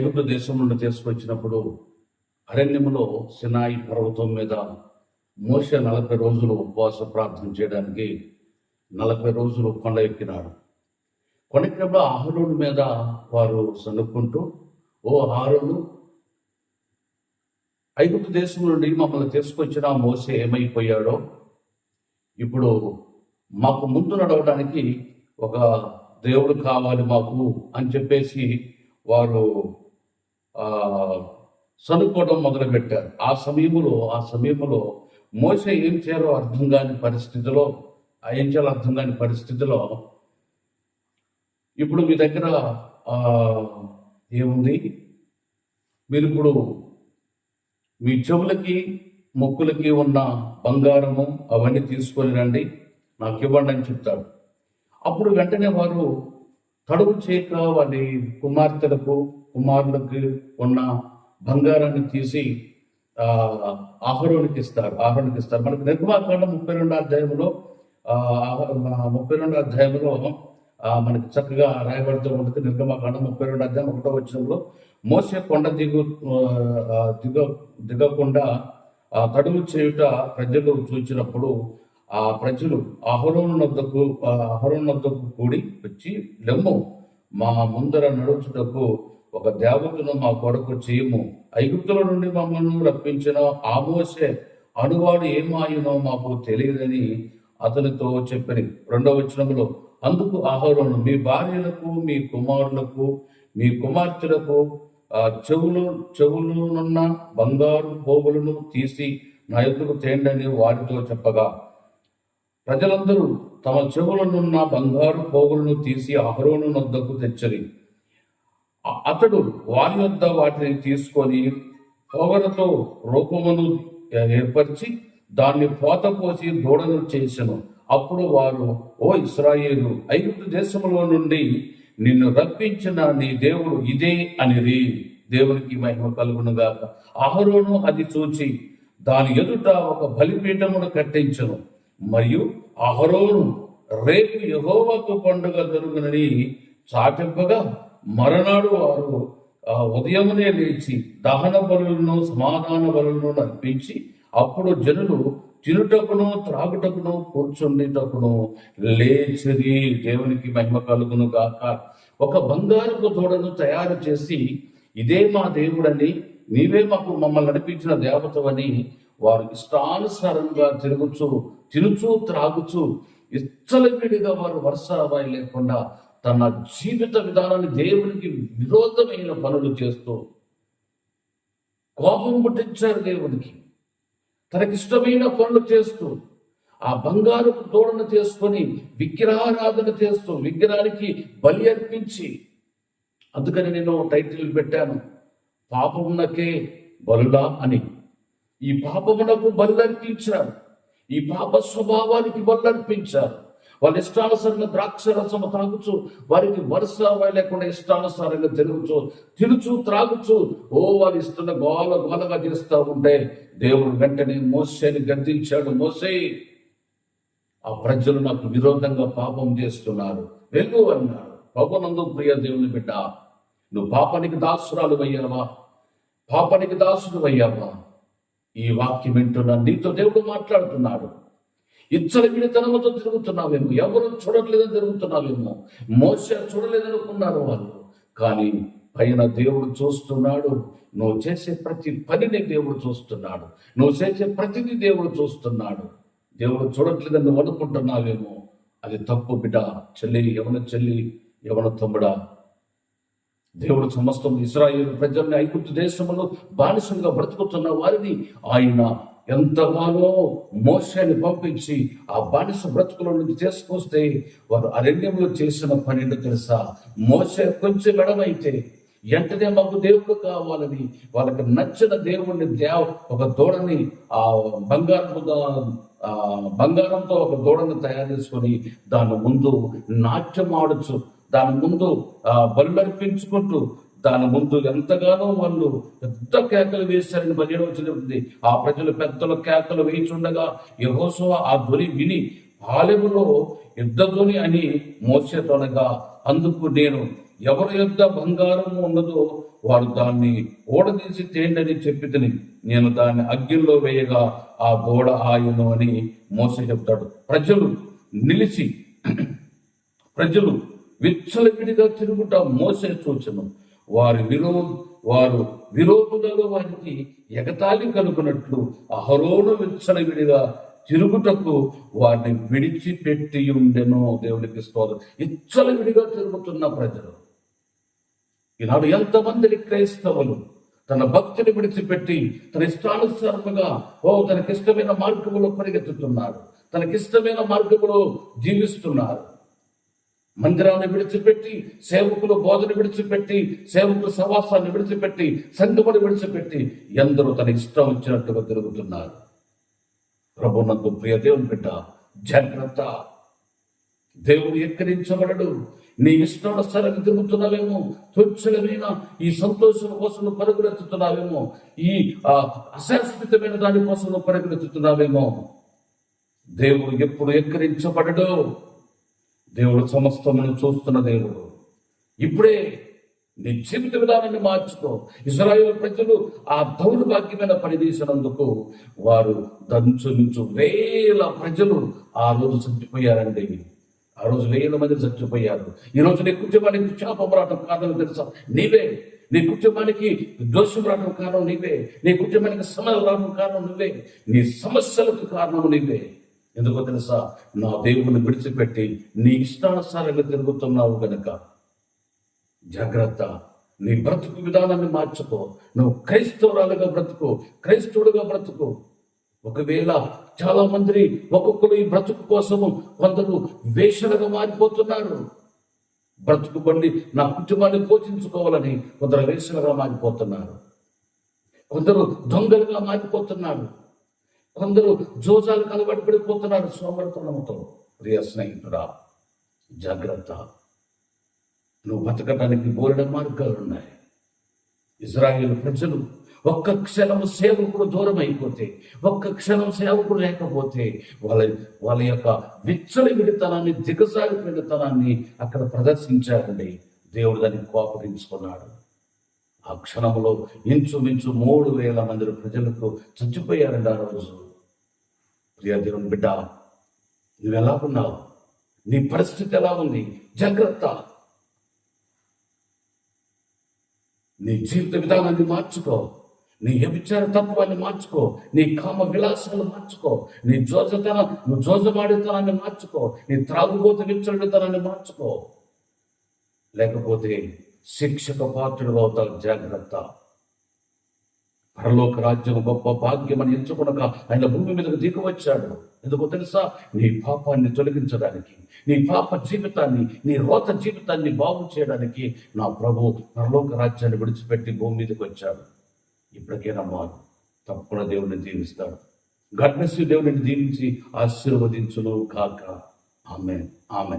ఐగుప్తు దేశం నుండి తీసుకొచ్చినప్పుడు అరణ్యములో సినాయి పర్వతం మీద మోస నలభై రోజులు ఉపవాస ప్రార్థన చేయడానికి నలభై రోజులు కొండ ఎక్కినాడు. కొండ ఎక్కినప్పుడు ఆహరోడు మీద వారు సనుక్కుంటూ ఓ ఆహరోడు ఐగుప్తు దేశం నుండి మమ్మల్ని తీసుకొచ్చిన మోస ఏమైపోయాడో? ఇప్పుడు మాకు ముందు నడవడానికి ఒక దేవుడు కావాలి మాకు అని చెప్పేసి వారు సనుక్కోవడం మొదలుపెట్టారు. ఆ సమయంలో ఆ సమయంలో మోస ఏం చేయాలో అర్థం కాని పరిస్థితిలో ఏం చేయాలో అర్థం కాని పరిస్థితిలో ఇప్పుడు మీ దగ్గర ఏముంది? మీరు ఇప్పుడు మీ చెవులకి ముక్కులకి ఉన్న బంగారము అవన్నీ తీసుకొని రండి. నాకు ఇవ్వండి అని చెప్తాడు. అప్పుడు వెంటనే వారు తడువు చేయక వారి కుమార్తెలకు కుమారులకు ఉన్న బంగారాన్ని తీసి ఆహరోనికి ఇస్తారు ఆహరోనికి ఇస్తారు. మనకి నిర్మాకాండ ముప్పై రెండో అధ్యాయంలో ముప్పై రెండో అధ్యాయంలో మనకి చక్కగా రాయబడుతూ ఉంటుంది నిర్గమాకాండం ముప్పై రెండు అధ్యాయం ఒకటో వచ్చినంలో మోసే కొండ దిగు దిగ దిగకుండా తడువు చేయుట ప్రజలు చూచినప్పుడు ఆ ప్రజలు అహరోను వద్దకు కూడి వచ్చి లెమ్ము మా ముందర నడుచుటకు ఒక దేవతను మా కొరకు చేయము. ఐగుప్తుల నుండి మమ్మల్ని రప్పించిన ఆమోసే అనువాడు ఏమాయునో మాకు తెలియదని అతనితో చెప్పని రెండవ వచనంలో అందుకు ఆహారం మీ భార్యలకు మీ కుమారులకు మీ కుమార్తెలకు చెవులు చెవులునున్న బంగారు పోగులను తీసి నా ఎద్దుకు తేండని వారితో చెప్పగా ప్రజలందరూ తమ చెవులనున్న బంగారు పోగులను తీసి అహరోను నొద్దకు తెచ్చరి. అతడు వారి వద్ద వాటిని తీసుకొని పోగలతో రూపమును ఏర్పరిచి దాన్ని పోత పోసి దూడను చేసెను. అప్పుడు వారు ఓ ఇస్రాయేలు ఐగుప్తు దేశంలో నుండి నిన్ను రప్పించిన నీ దేవుడు ఇదే అనిరి. దేవునికి మహిమ కలుగునుగాక అహరోను అది చూచి దాని ఎదుట ఒక బలిపీఠమును కట్టించను. మరియు అహరోను రేపు యహోవకు పండుగ జరుగునని చాటింపగా మరనాడు వారు ఆ ఉదయమునే లేచి దహన బలులను సమాధాన బలులను అర్పించి అప్పుడు జనులు తినుటకును త్రాగుటకును కూర్చుండిటకును లేచిరి దేవునికి మహిమ కలుగును గాక. ఒక బంగారపు తోడను తయారు చేసి ఇదే మా దేవుడని నీవే మాకు మమ్మల్ని నడిపించిన దేవతవని వారు ఇష్టానుసారంగా తిరుగుచు తినుచు త్రాగుచు ఇచ్చలవిడిగా వారు వర్షాబాయి లేకుండా తన జీవిత విధానాన్ని దేవునికి విరోధమైన పనులు చేస్తూ కోపం పుట్టించారు దేవునికి. తనకిష్టమైన పనులు చేస్తూ ఆ బంగారు తోడను చేసుకొని విగ్రహారాధన చేస్తూ విగ్రహానికి బలి అర్పించి అందుకని నేను టైటిల్ పెట్టాను పాపమునకే బలులా అని. ఈ పాపమునకు బలి అర్పించారు ఈ పాప స్వభావానికి బలులర్పించారు వాళ్ళు ఇష్టానుసారంగా ద్రాక్ష రసము తాగుచు వారికి వరుస లేకుండా ఇష్టానుసారంగా తిరుగుచు తిరుచు త్రాగుచు ఓ వారు ఇస్తున్న గోల గోలగా చేస్తూ ఉంటే దేవుడు వెంటనే మోసేని గద్దించాడు. మోసే ఆ ప్రజలు నాకు విరోధంగా పాపం చేస్తున్నారు. వెళ్ళు అన్నాడు పవనందు ప్రియ దేవుని బిడ్డ నువ్వు పాపానికి దాసురాలు అయ్యావా పాపానికి దాసుడు అయ్యావా ఈ వాక్యం వింటున్నా నీతో దేవుడు మాట్లాడుతున్నాడు. ఇచ్చల విడితనంతో తిరుగుతున్నావేమో ఎవరు చూడట్లేదని తిరుగుతున్నావేమో మోస చూడలేదనుకున్నారు వాళ్ళు. కానీ పైన దేవుడు చూస్తున్నాడు నువ్వు చేసే ప్రతి పనిని దేవుడు చూస్తున్నాడు నువ్వు చేసే ప్రతిదీ దేవుడు చూస్తున్నాడు. దేవుడు చూడట్లేదని నువ్వు అనుకుంటున్నావేమో అది తప్పు బిడ్డ చెల్లి యవన చెల్లి యవన తమ్ముడా. దేవుడు సమస్తం ఇస్రాయేల్ ప్రజల్ని ఐగుప్తు దేశంలో బానిసంగా బ్రతుకుతున్న వారిని ఆయన ఎంతగానో మోసాన్ని పంపించి ఆ బానిస బ్రతుకుల నుంచి తీసుకొస్తే వారు అరణ్యంలో చేసిన పనిని తెలుసా? మోస కొంచెం ఎడమైతే వెంటనే మాకు దేవుడు కావాలని వాళ్ళకి నచ్చిన దేవుడిని దేవ ఒక దూడని ఆ బంగారం బంగారంతో ఒక దూడని తయారు చేసుకొని దాని ముందు నాట్యం ఆడచ్చు దాని ముందు ఆ బలులర్పించుకుంటూ దాని ముందు ఎంతగానో వాళ్ళు పెద్ద కేకలు వేశారని పదిహేడు ఆ ప్రజలు పెద్దల కేకలు వేయిచుండగా యహోసవ ఆ ధ్వని విని పాలెములో యుద్ధ ధ్వని అని మోసేతనగా అందుకు నేను ఎవరి యుద్ధ బంగారం ఉన్నదో వారు దాన్ని ఓడదీసి తేండని చెప్పి తిని నేను దాన్ని అగ్గిల్లో వేయగా ఆ గోడ ఆయను అని మోస చెప్తాడు. ప్రజలు నిలిచి ప్రజలు విచ్చలవిడిగా తిరుగుట మోసే సూచన. వారి విరో వారు విరోధులలో వారికి ఎగతాళి కలుగునట్లు అహరోను విచ్చలవిడిగా తిరుగుటకు వారిని విడిచిపెట్టి ఉండెను దేవునికి స్తోత్రం. ఇచ్చలవిడిగా తిరుగుతున్న ప్రజలు. ఈనాడు ఎంతమంది క్రైస్తవులు తన భక్తిని విడిచిపెట్టి తన ఇష్టానుసారముగా ఓ తనకిష్టమైన మార్గములో పరిగెత్తుతున్నారు తనకిష్టమైన మార్గములో జీవిస్తున్నారు. మందిరాన్ని విడిచిపెట్టి సేవకులు బోధన విడిచిపెట్టి సేవకుల సవాసాన్ని విడిచిపెట్టి సంగమును విడిచిపెట్టి ఎందరూ తన ఇష్టం వచ్చినట్టుగా తిరుగుతున్నారు. ప్రభునందు ప్రియ దేవుని బిడ్డ జాగ్రత్త. దేవుడు ఎక్కరించబడడు నీ ఇష్టానుసారంగా తిరుగుతున్నావేమో? తుచ్చలమైన ఈ సంతోషం కోసం పరుగులెత్తుతున్నావేమో? ఈ అశాశ్వతమైన దాని కోసం పరుగులెత్తుతున్నావేమో? దేవుడు ఎప్పుడు ఎక్కరించబడడు దేవుడు సమస్తమును చూస్తున్న దేవుడు. ఇప్పుడే నీ జీవిత విధానాన్ని మార్చుకో. ఇజ్రాయేల్ ప్రజలు ఆ దౌర్భాగ్యమైన పని తీసినందుకు వారు దంచుమించు వేల ప్రజలు ఆ రోజు చచ్చిపోయారండి. ఆ రోజు వేల మంది చచ్చిపోయారు. ఈ రోజు నీ కుటుంబానికి శాపం రావడం కారణం తెలుసా? నీవే. నీ కుటుంబానికి దోషం రావడం కారణం నీవే. నీ కుటుంబానికి సమయం రావడం కారణం నువ్వే. నీ సమస్యలకు కారణం నీవే. ఎందుకో తెలుసా? నా దేవుని విడిచిపెట్టి నీ ఇష్టానుసారంగా తిరుగుతున్నావు గనక. జాగ్రత్త. నీ బ్రతుకు విధానాన్ని మార్చుకో. నువ్వు క్రైస్తవురాలుగా బ్రతుకు క్రైస్తవుడుగా బ్రతుకు. ఒకవేళ చాలా మంది ఒక్కొక్కరు ఈ బ్రతుకు కోసము కొందరు వేషలుగా మారిపోతున్నారు. బ్రతుకు బండి నా కుటుంబాన్ని పోషించుకోవాలని కొందరు వేషలుగా మారిపోతున్నారు. కొందరు దొంగలుగా మారిపోతున్నారు. కొందరు జోజాలు అలవాటు పడిపోతున్నారు సోమరతనంతో ప్రియ స్నేహితుడా జాగ్రత్త. నువ్వు బతకడానికి బోలెడ మార్గాలు ఉన్నాయి ఇజ్రాయేల్ ప్రజలు ఒక్క క్షణం సేవకుడు దూరం అయిపోతే ఒక్క క్షణం సేవకుడు లేకపోతే వాళ్ళ వాళ్ళ యొక్క విచ్చలి విడితనాన్ని దిగసారి విడితనాన్ని అక్కడ ప్రదర్శించారండి దేవుడు దాన్ని కోపగించుకున్నాడు. ఆ క్షణంలో ఇంచుమించు మూడు వేల మంది ప్రజలకు చచ్చిపోయారండి ఆ రోజు. ప్రియ దేవుని బిడ్డ నువ్వు ఎలా ఉన్నావు నీ పరిస్థితి ఎలా ఉంది? జాగ్రత్త. నీ జీవిత విధానాన్ని మార్చుకో. నీ వ్యభిచార తత్వాన్ని మార్చుకో. నీ కామ విలాసాలు మార్చుకో. నీ జోజతనం నువ్వు జోజమాడితనాన్ని మార్చుకో. నీ త్రాగుబోతు విచ్చడితనాన్ని మార్చుకో. లేకపోతే శిక్షక పాత్రుడు అవుతావు. జాగ్రత్త. పరలోక రాజ్యం గొప్ప భాగ్యం అని ఎంచుకునక ఆయన భూమి మీదకు దిగువచ్చాడు ఎందుకో తెలుసా? నీ పాపాన్ని తొలగించడానికి నీ పాప జీవితాన్ని నీ రోత జీవితాన్ని బాగు చేయడానికి నా ప్రభు పరలోక రాజ్యాన్ని విడిచిపెట్టి భూమి మీదకి వచ్చాడు. ఇప్పటికైనా మారు తప్పకుండా దేవుడిని దీవిస్తాడు. గడ్నెస్ దేవుడిని దీవించి ఆశీర్వదించును కాక ఆమె ఆమె